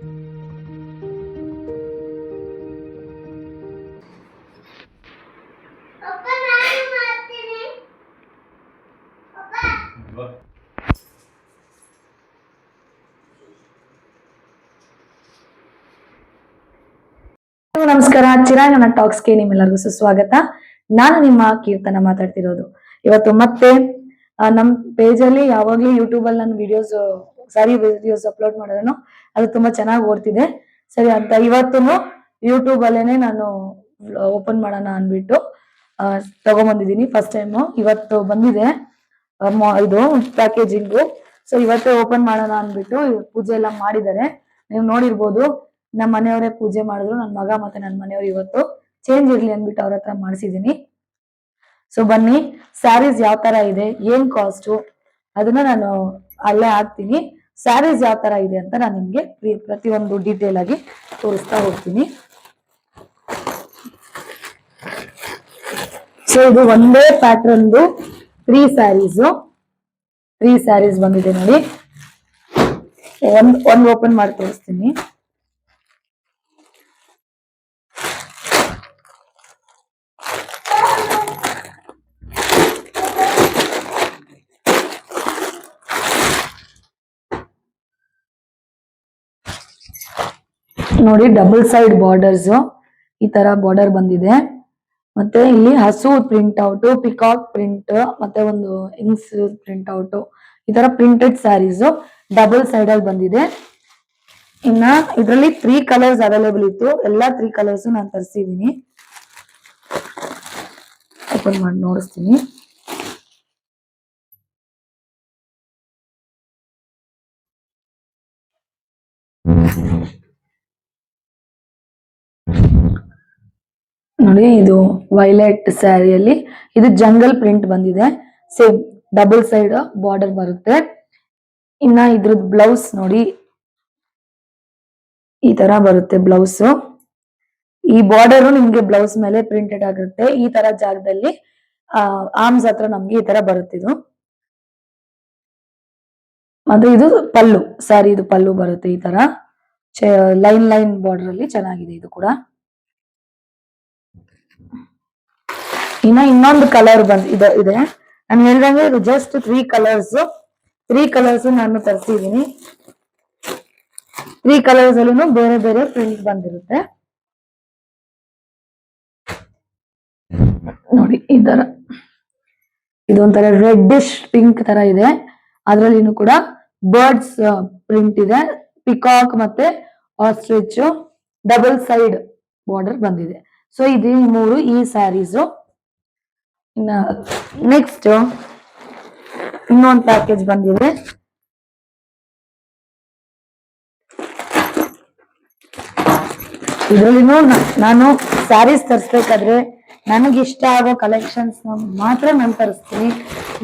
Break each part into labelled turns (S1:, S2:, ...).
S1: ನಮಸ್ಕಾರ. ಚಿರಾಂಗಣ ಟಾಕ್ಸ್ಗೆ ನಿಮ್ಮೆಲ್ಲರಿಗೂ ಸುಸ್ವಾಗತ. ನಾನು ನಿಮ್ಮ ಕೀರ್ತನ ಮಾತಾಡ್ತಿರೋದು. ಇವತ್ತು ಮತ್ತೆ ನಮ್ ಪೇಜ್ ಅಲ್ಲಿ ಯಾವಾಗ್ಲೂ ಯೂಟ್ಯೂಬ್ ಅಲ್ಲಿ ನಾನು ವಿಡಿಯೋಸ್ ಸಾರಿ ವಿಡಿಯೋಸ್ ಅಪ್ಲೋಡ್ ಮಾಡೋದನ್ನು, ಅದು ತುಂಬಾ ಚೆನ್ನಾಗಿ ಓಡ್ತಿದೆ. ಸರಿ, ಅಂತ ಇವತ್ತು ಯೂಟ್ಯೂಬ್ ಅಲ್ಲೇನೆ ನಾನು ಓಪನ್ ಮಾಡೋಣ ಅನ್ಬಿಟ್ಟು ತಗೊಂಬಂದಿದ್ದೀನಿ ಫಸ್ಟ್ ಟೈಮ್ ಇವತ್ತು ಬಂದಿದೆ ಇದು ಪ್ಯಾಕೇಜಿಂಗು ಸೊ ಇವತ್ತೇ ಓಪನ್ ಮಾಡೋಣ ಅನ್ಬಿಟ್ಟು ಪೂಜೆ ಎಲ್ಲ ಮಾಡಿದ್ದಾರೆ. ನೀವು ನೋಡಿರ್ಬೋದು ನಮ್ಮ ಮನೆಯವರೇ ಪೂಜೆ ಮಾಡಿದ್ರು ನನ್ನ ಮಗ ಮತ್ತೆ ನನ್ನ ಮನೆಯವರು ಇವತ್ತು ಚೇಂಜ್ ಇರ್ಲಿ ಅಂದ್ಬಿಟ್ಟು ಅವ್ರ ಹತ್ರ ಮಾಡಿಸಿದೀನಿ ಸೊ ಬನ್ನಿ ಸ್ಯಾರೀಸ್ ಯಾವ ತರ ಇದೆ, ಏನ್ ಕಾಸ್ಟು ಅದನ್ನ ನಾನು ಅಲ್ಲೇ ಹಾಕ್ತೀನಿ. ಸ್ಯಾರೀಸ್ ಯಾವ ತರ ಇದೆ ಅಂತ ನಾನು ನಿಮ್ಗೆ ಪ್ರತಿ ಪ್ರತಿಯೊಂದು ಡೀಟೇಲ್ ಆಗಿ ತೋರಿಸ್ತಾ ಹೋಗ್ತೀನಿ. ಸೊ ಇದು ಒಂದೇ ಪ್ಯಾಟ್ರನ್ದು ತ್ರೀ ಸ್ಯಾರೀಸ್ ತ್ರೀ ಸ್ಯಾರೀಸ್ ಬಂದಿದೆ ನೋಡಿ. ಒಂದ್ ಒಂದ್ ಓಪನ್ ಮಾಡಿ ತೋರಿಸ್ತೀನಿ. ನೋಡಿ ಡಬಲ್ ಸೈಡ್ ಬಾರ್ಡರ್ಸ್ ಈ ತರ ಬಾರ್ಡರ್ ಬಂದಿದೆ. ಮತ್ತೆ ಇಲ್ಲಿ ಹಸು ಪ್ರಿಂಟ್ ಔಟ್ ಪಿಕಾಕ್ ಪ್ರಿಂಟ್ ಮತ್ತೆ ಒಂದು ಇಂಗ್ಸ್ ಪ್ರಿಂಟ್ ಔಟ್ ಈ ತರ ಪ್ರಿಂಟೆಡ್ ಸ್ಯಾರೀಸ್ ಡಬಲ್ ಸೈಡ್ ಅಲ್ಲಿ ಬಂದಿದೆ. ಇನ್ನ ಇದರಲ್ಲಿ ತ್ರೀ ಕಲರ್ಸ್ ಅವೈಲೇಬಲ್ ಇತ್ತು. ಎಲ್ಲಾ ತ್ರೀ ಕಲರ್ಸ್ ನಾನು ತರಿಸಿದೀನಿ. ಓಪನ್ ಮಾಡಿ ನೋಡಿಸ್ತೀನಿ. ನೋಡಿ, ಇದು ವೈಲೆಟ್ ಸ್ಯಾರಿಯಲ್ಲಿ ಇದು ಜಂಗಲ್ ಪ್ರಿಂಟ್ ಬಂದಿದೆ. ಸೇಮ್ ಡಬಲ್ ಸೈಡ್ ಬಾರ್ಡರ್ ಬರುತ್ತೆ. ಇನ್ನ ಇದ್ರದ್ ಬ್ಲೌಸ್ ನೋಡಿ, ಈ ತರ ಬರುತ್ತೆ ಬ್ಲೌಸ್ ಈ ಬಾರ್ಡರ್ ನಿಮ್ಗೆ ಬ್ಲೌಸ್ ಮೇಲೆ ಪ್ರಿಂಟೆಡ್ ಆಗಿರುತ್ತೆ. ಈ ತರ ಜಾಗದಲ್ಲಿ ಆರ್ಮ್ಸ್ ಹತ್ರ ನಮ್ಗೆ ಈ ತರ ಬರುತ್ತೆ ಇದು. ಮತ್ತೆ ಇದು ಪಲ್ಲು ಸ್ಯಾರಿ ಇದು ಪಲ್ಲು ಬರುತ್ತೆ ಈ ತರ. ಲೈನ್ ಲೈನ್ ಬಾರ್ಡರ್ ಅಲ್ಲಿ ಚೆನ್ನಾಗಿದೆ ಇದು ಕೂಡ. ಇನ್ನ ಇನ್ನೊಂದು ಕಲರ್ ಬಂದ್ ಇದೆ ಇದೆ. ನಾನು ಹೇಳ್ದಂಗೆ ಇದು just three colours three colours ನಾನು ತರಿಸಿದೀನಿ. ತ್ರೀ ಕಲರ್ಸ್ ಅಲ್ಲೂ ಬೇರೆ ಬೇರೆ ಪ್ರಿಂಟ್ ಬಂದಿರುತ್ತೆ. ನೋಡಿ, ಈ ತರ. ಇದೊಂಥರ ರೆಡ್ಡಿಶ್ ಪಿಂಕ್ ತರ ಇದೆ. ಅದ್ರಲ್ಲಿನೂ ಕೂಡ ಬರ್ಡ್ಸ್ ಪ್ರಿಂಟ್ ಇದೆ. ಪಿಕಾಕ್ ಮತ್ತೆ ಆಸ್ಟ್ರಿಚ್ ಡಬಲ್ ಸೈಡ್ ಬಾರ್ಡರ್ ಬಂದಿದೆ. ಸೊ ಇದು ಮೂರು ಈ ಸ್ಯಾರೀಸು ಇನ್ನ ನೆಕ್ಸ್ಟ್ ಇನ್ನೊಂದು ಪ್ಯಾಕೇಜ್ ಬಂದಿದೆ. ಇದರಲ್ಲಿನೂ ನಾನು ಸ್ಯಾರೀಸ್ ತರಿಸ್ಬೇಕಾದ್ರೆ ನನಗೆ ಇಷ್ಟ ಆಗೋ ಕಲೆಕ್ಷನ್ಸ್ ಮಾತ್ರ ನಾನು ತರಿಸ್ತೀನಿ.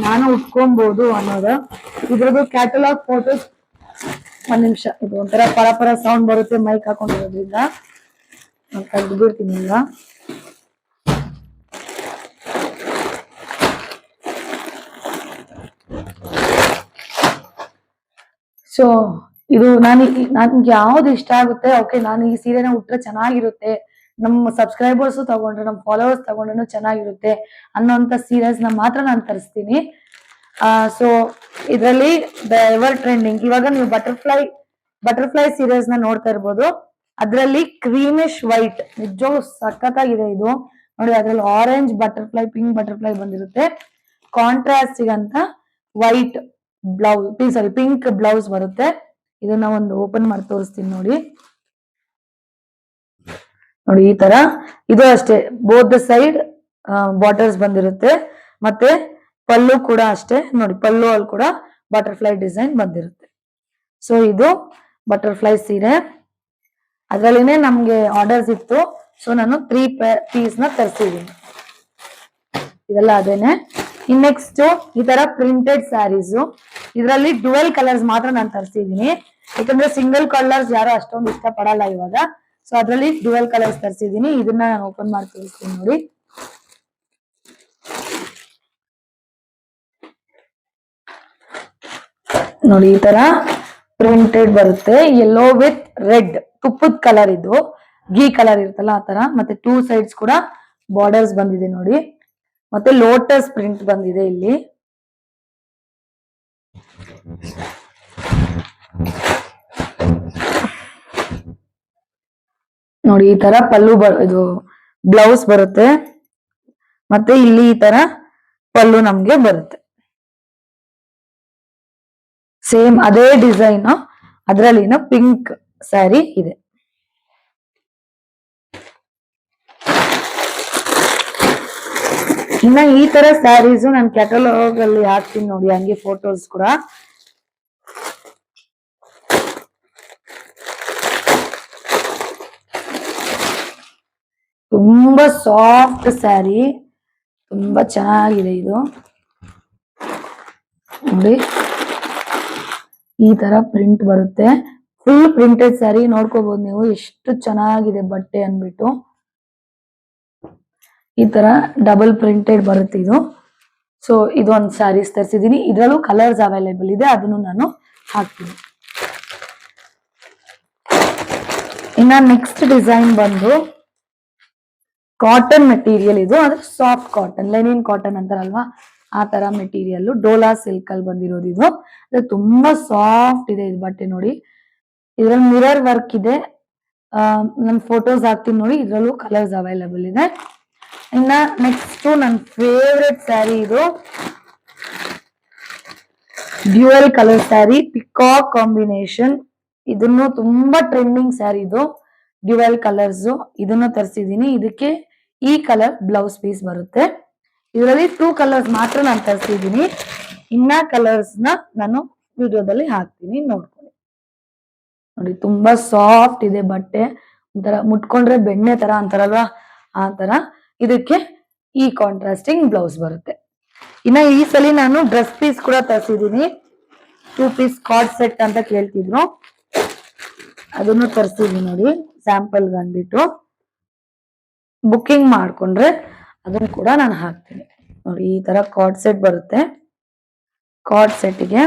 S1: ನಾನು ಉಟ್ಕೊಬಹುದು ಅನ್ನೋದು. ಇದ್ರದ್ದು ಕ್ಯಾಟಲಾಗ್ ಫೋಟೋಸ್ ಒಂದ್ ನಿಮಿಷ, ಇದು ಒಂಥರ ಪರ ಪರ ಸೌಂಡ್ ಬರುತ್ತೆ ಮೈಕ್ ಹಾಕೊಂಡಿರೋದ್ರಿಂದ. ನಾನು ತೆಗ್ದು ಬಿಡ್ತೀನಿ ಈಗ. ಸೊ ಇದು ನಾನು ನನ್ಗೆ ಯಾವ್ದು ಇಷ್ಟ ಆಗುತ್ತೆ ಓಕೆ ನಾನು ಈ ಸೀರೆನ ಉಟ್ರೆ ಚೆನ್ನಾಗಿರುತ್ತೆ ನಮ್ಮ ಸಬ್ಸ್ಕ್ರೈಬರ್ಸ್ ತಗೊಂಡ್ರೆ ನಮ್ಮ ಫಾಲೋವರ್ಸ್ ತಗೊಂಡ್ರು ಚೆನ್ನಾಗಿರುತ್ತೆ ಅನ್ನೋಂಥ ಸೀರೆಸ್ನ ಮಾತ್ರ ನಾನು ತರಿಸ್ತೀನಿ. ಸೊ ಇದರಲ್ಲಿ ದ ಎವರ್ ಟ್ರೆಂಡಿಂಗ್ ಇವಾಗ ನೀವು ಬಟರ್ಫ್ಲೈ ಬಟರ್ಫ್ಲೈ ಸೀರೆಸ್ನ ನೋಡ್ತಾ ಇರ್ಬೋದು. ಅದರಲ್ಲಿ ಕ್ರೀಮಿಶ್ ವೈಟ್ ನಿಜವಾಗೂ ಸಖತ್ತಾಗಿದೆ ಇದು. ನೋಡಿ, ಅದ್ರಲ್ಲಿ ಆರೆಂಜ್ ಬಟರ್ಫ್ಲೈ ಪಿಂಕ್ ಬಟರ್ಫ್ಲೈ ಬಂದಿರುತ್ತೆ. ಕಾಂಟ್ರಾಸ್ಟಿಗಂತ white blouse sari pink blouse ಬರುತ್ತೆ. ಇದನ್ನ ಒಂದು ಓಪನ್ ಮಾಡಿ ತೋರಿಸ್ತೀನಿ ನೋಡಿ. ನೋಡಿ, ಈ ತರ. ಇದು ಅಷ್ಟೇ ಬೋತ್ ಸೈಡ್ ಬಾರ್ಡರ್ಸ್ ಬಂದಿರುತ್ತೆ. ಮತ್ತೆ ಪಲ್ಲು ಕೂಡ ಅಷ್ಟೇ. ನೋಡಿ, ಪಲ್ಲು ಅಲ್ಲಿ ಕೂಡ ಬಟರ್ಫ್ಲೈ ಡಿಸೈನ್ ಬಂದಿರುತ್ತೆ. ಸೊ ಇದು ಬಟರ್ಫ್ಲೈ ಸೀರೆ. ಅದರಲ್ಲಿನೇ ನಮ್ಗೆ ಆರ್ಡರ್ಸ್ ಇತ್ತು. ಸೊ ನಾನು ತ್ರೀ ಪೀಸ್ನ ತರಿಸಿದೀನಿ. ಇದೆಲ್ಲ ಅದೇನೆ. ಇನ್ ನೆಕ್ಸ್ಟ್ ಈ ತರ ಪ್ರಿಂಟೆಡ್ ಸ್ಯಾರೀಸ್ ಇದರಲ್ಲಿ ಡುವೆಲ್ ಕಲರ್ಸ್ ಮಾತ್ರ ನಾನು ತರಿಸಿದೀನಿ ಯಾಕಂದ್ರೆ ಸಿಂಗಲ್ ಕಲರ್ಸ್ ಯಾರು ಅಷ್ಟೊಂದು ಇಷ್ಟ ಪಡಲ್ಲ ಇವಾಗ. ಸೊ ಅದರಲ್ಲಿ ಡುವೆಲ್ ಕಲರ್ಸ್ ತರಿಸಿದೀನಿ ಇದನ್ನ ನಾನು ಓಪನ್ ಮಾಡಿ ತೋರಿಸ್ತೀನಿ ನೋಡಿ. ನೋಡಿ, ಈ ತರ ಪ್ರಿಂಟೆಡ್ ಬರುತ್ತೆ. ಯೆಲ್ಲೋ ವಿತ್ ರೆಡ್ ತುಪ್ಪದ ಕಲರ್ ಇದು. ಗೀ ಕಲರ್ ಇರುತ್ತಲ್ಲ ಆ ತರ. ಮತ್ತೆ ಟೂ ಸೈಡ್ಸ್ ಕೂಡ ಬಾರ್ಡರ್ಸ್ ಬಂದಿದೆ ನೋಡಿ. ಮತ್ತೆ ಲೋಟಸ್ ಪ್ರಿಂಟ್ ಬಂದಿದೆ ಇಲ್ಲಿ. ನೋಡಿ, ಈ ತರ ಪಲ್ಲು ಬ- ಇದು ಬ್ಲೌಸ್ ಬರುತ್ತೆ. ಮತ್ತೆ ಇಲ್ಲಿ ಈ ತರ ಪಲ್ಲು ನಮ್ಗೆ ಬರುತ್ತೆ. ಸೇಮ್ ಅದೇ ಡಿಸೈನ್ ಅದ್ರಲ್ಲಿನ ಪಿಂಕ್ ಸ್ಯಾರಿ ಇದೆ. ಇನ್ನ ಈ ತರ ಸ್ಯಾರೀಸ್ ನಾನು ಕ್ಯಾಟಲಾಗ್ ಅಲ್ಲಿ ಹಾಕ್ತೀನಿ ನೋಡಿ, ಹಂಗೆ ಫೋಟೋಸ್ ಕೂಡ. ತುಂಬಾ ಸಾಫ್ಟ್ ಸ್ಯಾರಿ. ತುಂಬಾ ಚೆನ್ನಾಗಿದೆ ಇದು. ನೋಡಿ. ಈ ತರ ಪ್ರಿಂಟ್ ಬರುತ್ತೆ. ಫುಲ್ ಪ್ರಿಂಟೆಡ್ ಸ್ಯಾರಿ ನೋಡ್ಕೋಬಹುದು ನೀವು. ಎಷ್ಟು ಚೆನ್ನಾಗಿದೆ ಬಟ್ಟೆ ಅನ್ಬಿಟ್ಟು ಈ ತರ ಡಬಲ್ ಪ್ರಿಂಟೆಡ್ ಬರುತ್ತೆ ಇದು. ಸೊ ಇದು ಒಂದು ಸ್ಯಾರೀಸ್ ತರಿಸಿದೀನಿ. ಇದ್ರಲ್ಲೂ ಕಲರ್ಸ್ ಅವೈಲೇಬಲ್ ಇದೆ. ಅದನ್ನು ನಾನು ಹಾಕ್ತೀನಿ. ಇನ್ನ ನೆಕ್ಸ್ಟ್ ಡಿಸೈನ್ ಬಂದು ಕಾಟನ್ ಮೆಟೀರಿಯಲ್ ಇದು. ಅಂದ್ರೆ ಸಾಫ್ಟ್ ಕಾಟನ್ ಲೆನಿನ್ ಕಾಟನ್ ಅಂತಾರಲ್ವಾ? ಆ ತರ ಮೆಟೀರಿಯಲ್ ಡೋಲಾ ಸಿಲ್ಕ್ ಅಲ್ಲಿ ಬಂದಿರೋದು ಇದು. ಅದು ತುಂಬಾ ಸಾಫ್ಟ್ ಇದೆ ಇದು ಬಟ್ಟೆ ನೋಡಿ. ಇದ್ರಲ್ಲಿ ಮಿರರ್ ವರ್ಕ್ ಇದೆ. ನನ್ನ ಫೋಟೋಸ್ ಹಾಕ್ತೀನಿ ನೋಡಿ. ಇದ್ರಲ್ಲೂ ಕಲರ್ಸ್ ಅವೈಲೇಬಲ್ ಇದೆ. ಇನ್ನ ನೆಕ್ಸ್ಟ್ ನನ್ನ ಫೇವ್ರೆಟ್ ಸ್ಯಾರಿ ಇದು dual colour sari peacock combination ಇದನ್ನು ತುಂಬಾ ಟ್ರೆಂಡಿಂಗ್ ಸ್ಯಾರಿ ಇದು ಡ್ಯೂಯಲ್ ಕಲರ್ಸ್ ಇದನ್ನು ತರಿಸಿದೀನಿ. ಇದಕ್ಕೆ ಈ ಕಲರ್ ಬ್ಲೌಸ್ ಪೀಸ್ ಬರುತ್ತೆ. ಇದರಲ್ಲಿ ಟೂ ಕಲರ್ಸ್ ಮಾತ್ರ ನಾನು ತರಿಸಿದೀನಿ. ಇನ್ನ ಕಲರ್ಸ್ ನಾನು ವಿಡಿಯೋದಲ್ಲಿ ಹಾಕ್ತೀನಿ, ನೋಡ್ಕೊಳ್ಳಿ. ನೋಡಿ, ತುಂಬಾ ಸಾಫ್ಟ್ ಇದೆ ಬಟ್ಟೆ. ಒಂಥರ ಮುಟ್ಕೊಂಡ್ರೆ ಬೆಣ್ಣೆ ತರ ಅಂತಾರಲ್ವಾ? ಆ ತರ. ಇದಕ್ಕೆ ಈ ಕಾಂಟ್ರಾಸ್ಟಿಂಗ್ ಬ್ಲೌಸ್ ಬರುತ್ತೆ. ಇನ್ನ ಈ ಸಲ ನಾನು ಡ್ರೆಸ್ ಪೀಸ್ ಕೂಡ ತರಿಸಿದೀನಿ. ಟೂ ಪೀಸ್ ಕಾರ್ಡ್ ಸೆಟ್ ಅಂತ ಕೇಳ್ತಿದ್ರು. ಅದನ್ನು ತರಿಸಿದೀನಿ ನೋಡಿ ಸ್ಯಾಂಪಲ್ ಬಂದ್ಬಿಟ್ಟು. ಬುಕ್ಕಿಂಗ್ ಮಾಡ್ಕೊಂಡ್ರೆ ಅದನ್ನು ಕೂಡ ನಾನು ಹಾಕ್ತೀನಿ. ನೋಡಿ, ಈ ತರ ಕಾರ್ಡ್ ಸೆಟ್ ಬರುತ್ತೆ. ಕಾರ್ಡ್ ಸೆಟ್ಗೆ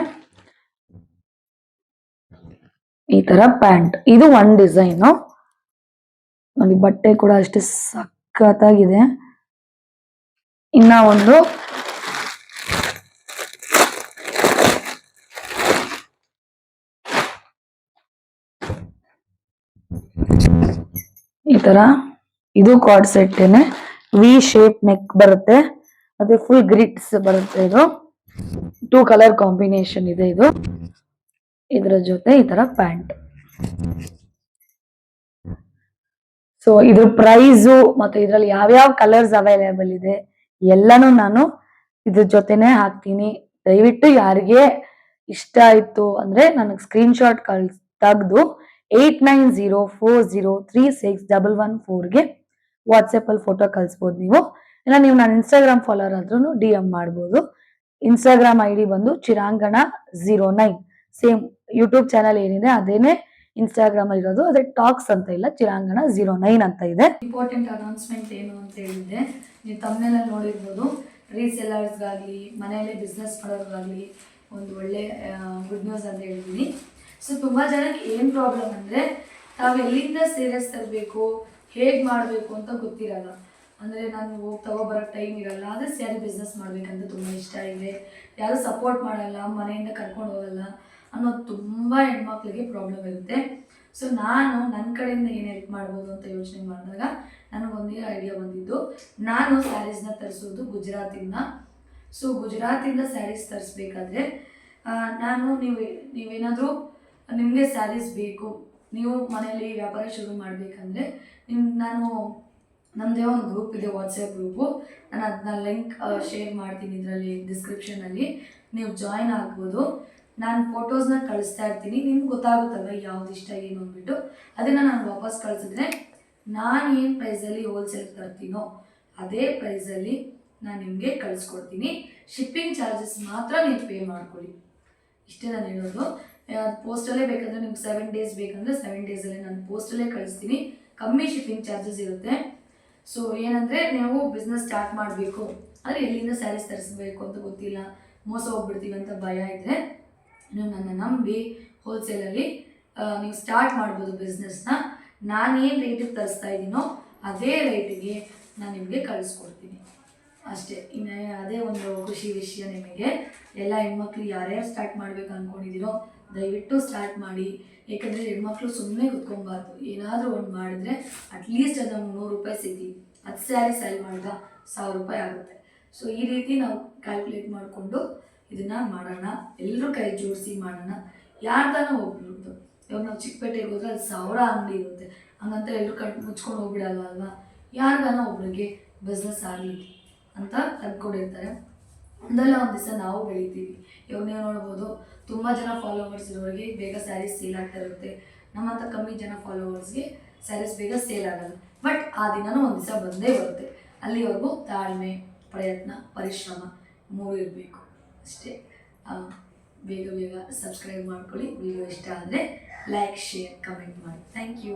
S1: ಈ ತರ ಪ್ಯಾಂಟ್ ಇದು ಒನ್ ಡಿಸೈನು ನೋಡಿ, ಬಟ್ಟೆ ಕೂಡ ಅಷ್ಟೇ ಸಖತ್ತಾಗಿದೆ ಇನ್ನ ಒಂದು ಈ ತರ ಇದು ಕಾರ್ಡ್ ಸೆಟ್ಟೇನೆ ವಿ ಶೇಪ್ ನೆಕ್ ಬರುತ್ತೆ. ಮತ್ತೆ ಫುಲ್ ಗ್ರಿಟ್ಸ್ ಬರುತ್ತೆ ಇದು. ಟೂ ಕಲರ್ ಕಾಂಬಿನೇಷನ್ ಇದೆ ಇದು. ಇದರ ಜೊತೆ ಈ ತರ ಪ್ಯಾಂಟ್ ಸೊ ಇದ್ರ ಪ್ರೈಸು ಮತ್ತು ಇದ್ರಲ್ಲಿ ಯಾವ್ಯಾವ ಕಲರ್ಸ್ ಅವೈಲೇಬಲ್ ಇದೆ ಎಲ್ಲಾನು ನಾನು ಇದ್ರ ಜೊತೆನೆ ಹಾಕ್ತೀನಿ. ದಯವಿಟ್ಟು ಯಾರಿಗೆ ಇಷ್ಟ ಆಯ್ತು ಅಂದ್ರೆ ನನಗೆ ಸ್ಕ್ರೀನ್ಶಾಟ್ ಕಳ್ಸ್ ತೆಗೆದು eight nine zero four zero three six double one ಫೋರ್ಗೆ ವಾಟ್ಸಪ್ಪಲ್ಲಿ ಫೋಟೋ ಕಳಿಸ್ಬೋದು ನೀವು. ಇಲ್ಲ, ನೀವು ನನ್ನ ಇನ್ಸ್ಟಾಗ್ರಾಮ್ ಫಾಲೋರ್ ಆದ್ರೂ ಡಿ ಎಂ ಮಾಡ್ಬೋದು. ಇನ್ಸ್ಟಾಗ್ರಾಮ್ ಐ ಡಿ ಬಂದು Chirangana zero nine same YouTube channel ಏನಿದೆ ಅದೇನೆ ಇನ್ಸ್ಟಾಗ್ರಾಮ್ ಇರೋದು. ಅದೇ ಟಾಕ್ಸ್ ಅಂತ ಇಲ್ಲ ಚಿರಾಂಗಣ ಜೀರೋ ನೈನ್ ಅಂತ ಇದೆ. ಇಂಪಾರ್ಟೆಂಟ್ ಅನೌನ್ಸ್ಮೆಂಟ್ ಏನು ಅಂತ ಹೇಳಿದ್ರೆ, ನೀವು ತಮ್ಮನೆಲ್ಲ ನೋಡಿರ್ಬೋದು. ರೀಸೆಲ್ಲರ್ಸ್ಗಾಗಲಿ ಮನೆಯಲ್ಲೇ ಬಿಸ್ನೆಸ್ ಮಾಡೋರ್ಗಾಗಲಿ ಒಂದು ಒಳ್ಳೆ ಗುಡ್ ನ್ಯೂಸ್ ಅಂತ ಹೇಳ್ತೀನಿ ಸೊ ತುಂಬ ಜನಕ್ಕೆ ಏನು ಪ್ರಾಬ್ಲಮ್ ಅಂದರೆ, ತಾವು ಎಲ್ಲಿಂದ ಸೀರಿಯಸ್ ತರಬೇಕು, ಹೇಗೆ ಮಾಡಬೇಕು ಅಂತ ಗೊತ್ತಿರಲ್ಲ. ಅಂದರೆ ನಾನು ಹೋಗಿ ತಗೊಬರೋಕ್ಕೆ ಟೈಮ್ ಇರಲ್ಲ, ಆದರೆ ಸ್ಯಾರಿ ಬಿಸ್ನೆಸ್ ಮಾಡಬೇಕಂತ ತುಂಬ ಇಷ್ಟ ಇದೆ. ಯಾರು ಸಪೋರ್ಟ್ ಮಾಡಲ್ಲ, ಮನೆಯಿಂದ ಕರ್ಕೊಂಡು ಹೋಗಲ್ಲ. ಅನ್ನೋದು ತುಂಬ ಹೆಣ್ಮಕ್ಳಿಗೆ ಪ್ರಾಬ್ಲಮ್ ಇರುತ್ತೆ. ಸೊ ನಾನು ನನ್ನ ಕಡೆಯಿಂದ ಏನು ಹೆಲ್ಪ್ ಮಾಡ್ಬೋದು ಅಂತ ಯೋಚನೆ ಮಾಡಿದಾಗ ನನಗೊಂದೇ ಐಡಿಯಾ ಬಂದಿದ್ದು. ನಾನು ಸ್ಯಾರೀಸ್ನ ತರಿಸೋದು ಗುಜರಾತಿಂದ. ಸೊ ಗುಜರಾತಿಂದ ಸ್ಯಾರೀಸ್ ತರಿಸ್ಬೇಕಾದ್ರೆ ನಾನು ನೀವು, ನೀವೇನಾದರೂ ನಿಮಗೆ ಸ್ಯಾರೀಸ್ ಬೇಕು, ನೀವು ಮನೆಯಲ್ಲಿ ವ್ಯಾಪಾರ ಶುರು ಮಾಡಬೇಕಂದ್ರೆ ನಿಮ್, ನಾನು ನಮ್ಮದೇ ಒಂದು ಗ್ರೂಪ್ ಇದೆ ವಾಟ್ಸಪ್ ಗ್ರೂಪು ನಾನು ಅದನ್ನ ಲಿಂಕ್ ಶೇರ್ ಮಾಡ್ತೀನಿ ಇದರಲ್ಲಿ ಡಿಸ್ಕ್ರಿಪ್ಷನಲ್ಲಿ ನೀವು ಜಾಯಿನ್ ಆಗ್ಬೋದು. ನಾನು ಫೋಟೋಸ್ನ ಕಳಿಸ್ತಾ ಇರ್ತೀನಿ. ನಿಮ್ಗೆ ಗೊತ್ತಾಗುತ್ತಲ್ಲ ಯಾವ್ದು ಇಷ್ಟ, ಏನು ಅಂದ್ಬಿಟ್ಟು. ಅದನ್ನು ನಾನು ವಾಪಸ್ ಕಳಿಸಿದ್ರೆ ನಾನು ಏನು ಪ್ರೈಸಲ್ಲಿ ಹೋಲ್ಸೇಲ್ ತರ್ತೀನೋ, ಅದೇ ಪ್ರೈಸಲ್ಲಿ ನಾನು ನಿಮಗೆ ಕಳಿಸ್ಕೊಡ್ತೀನಿ. ಶಿಪ್ಪಿಂಗ್ ಚಾರ್ಜಸ್ ಮಾತ್ರ ನೀವು ಪೇ ಮಾಡ್ಕೊಳ್ಳಿ. ಇಷ್ಟೇ ನಾನು ಹೇಳೋದು. ಪೋಸ್ಟಲ್ಲೇ ಬೇಕಂದ್ರೆ ನಿಮ್ಗೆ ಸೆವೆನ್ ಡೇಸ್ ಬೇಕಂದ್ರೆ ಸೆವೆನ್ ಡೇಸಲ್ಲೇ ನಾನು ಪೋಸ್ಟಲ್ಲೇ ಕಳಿಸ್ತೀನಿ. ಕಮ್ಮಿ ಶಿಪ್ಪಿಂಗ್ ಚಾರ್ಜಸ್ ಇರುತ್ತೆ. ಸೊ ಏನಂದರೆ ನೀವು ಬಿಸ್ನೆಸ್ ಸ್ಟಾರ್ಟ್ ಮಾಡಬೇಕು. ಆದರೆ ಎಲ್ಲಿಂದ ಸ್ಯಾರೀಸ್ ತರಿಸ್ಬೇಕು ಅಂತ ಗೊತ್ತಿಲ್ಲ. ಮೋಸ ಹೋಗ್ಬಿಡ್ತೀವಿ ಅಂತ ಭಯ ಇದ್ದರೆ ನೀವು ನನ್ನ ನಂಬಿ ಹೋಲ್ಸೇಲಲ್ಲಿ ನೀವು ಸ್ಟಾರ್ಟ್ ಮಾಡ್ಬೋದು ಬಿಸ್ನೆಸ್ನ ನಾನು ಏನು ರೇಟಿಗೆ ತರಿಸ್ತಾ ಇದ್ದೀನೋ ಅದೇ ರೇಟಿಗೆ ನಾನು ನಿಮಗೆ ಕಳಿಸ್ಕೊಡ್ತೀನಿ. ಅಷ್ಟೇ. ಇನ್ನು ಅದೇ ಒಂದು ಖುಷಿ ವಿಷಯ ನಿಮಗೆ. ಎಲ್ಲ ಹೆಣ್ಮಕ್ಳು ಯಾರ್ಯಾರು ಸ್ಟಾರ್ಟ್ ಮಾಡ್ಬೇಕು ಅಂದ್ಕೊಂಡಿದ್ದೀರೋ ದಯವಿಟ್ಟು ಸ್ಟಾರ್ಟ್ ಮಾಡಿ. ಯಾಕಂದರೆ ಹೆಣ್ಮಕ್ಳು ಸುಮ್ಮನೆ ಕುತ್ಕೊಬಾರ್ದು. ಏನಾದರೂ ಒಂದು ಮಾಡಿದ್ರೆ ಅಟ್ಲೀಸ್ಟ್ ಅದು ನಮ್ಗೆ ನೂರು ರೂಪಾಯಿ ಸಿಗಿ ಹತ್ತು ಸ್ಯಾರಿ ಸೆಲ್ ಮಾಡಿದ ಸಾವಿರ ರೂಪಾಯಿ ಆಗುತ್ತೆ. ಸೊ ಈ ರೀತಿ ನಾವು ಕ್ಯಾಲ್ಕುಲೇಟ್ ಮಾಡಿಕೊಂಡು ಇದನ್ನು ಮಾಡೋಣ, ಎಲ್ಲರೂ ಕೈ ಜೋಡಿಸಿ ಮಾಡೋಣ. ಯಾರ್ದಾನ ಒಬ್ರು ಇವಾಗ ನಾವು ಚಿಕ್ಕಪೇಟೆಗೆ ಹೋದ್ರೆ ಅಲ್ಲಿ ಸಾವಿರ ಅಂಗಡಿ ಇರುತ್ತೆ. ಹಂಗಂತ ಎಲ್ಲರೂ ಕಣ್ ಮುಚ್ಕೊಂಡು ಹೋಗ್ಬಿಡಲ್ಲ ಅಲ್ವಾ? ಯಾರಿಗಾನ ಒಬ್ರಿಗೆ ಬಿಸ್ನೆಸ್ ಆಗಲಿ ಅಂತ ತಂದ್ಕೊಂಡಿರ್ತಾರೆ ಒಂದಲ್ಲ ಒಂದು ದಿವಸ ನಾವು ಬೆಳಿತೀವಿ. ಇವಾಗ ನೀವು ನೋಡ್ಬೋದು, ತುಂಬ ಜನ ಫಾಲೋವರ್ಸ್ ಇರೋರಿಗೆ ಬೇಗ ಸ್ಯಾರೀಸ್ ಸೇಲ್ ಆಗ್ತಾ ಇರುತ್ತೆ. ನಮ್ಮಂಥ ಕಮ್ಮಿ ಜನ ಫಾಲೋವರ್ಸ್ಗೆ ಸ್ಯಾರೀಸ್ ಬೇಗ ಸೇಲ್ ಆಗಲ್ಲ. ಬಟ್ ಆ ದಿನವೂ ಒಂದು ದಿವಸ ಬಂದೇ ಬರುತ್ತೆ. ಅಲ್ಲಿವರೆಗೂ ತಾಳ್ಮೆ, ಪ್ರಯತ್ನ, ಪರಿಶ್ರಮ ಮೂರು ಇರಬೇಕು. ಅಷ್ಟೇ. ಬೇಗ ಬೇಗ ಸಬ್ಸ್ಕ್ರೈಬ್ ಮಾಡ್ಕೊಳ್ಳಿ. ವಿಡಿಯೋ ಇಷ್ಟ ಆದರೆ ಲೈಕ್ ಶೇರ್ ಕಮೆಂಟ್ ಮಾಡಿ. Thank you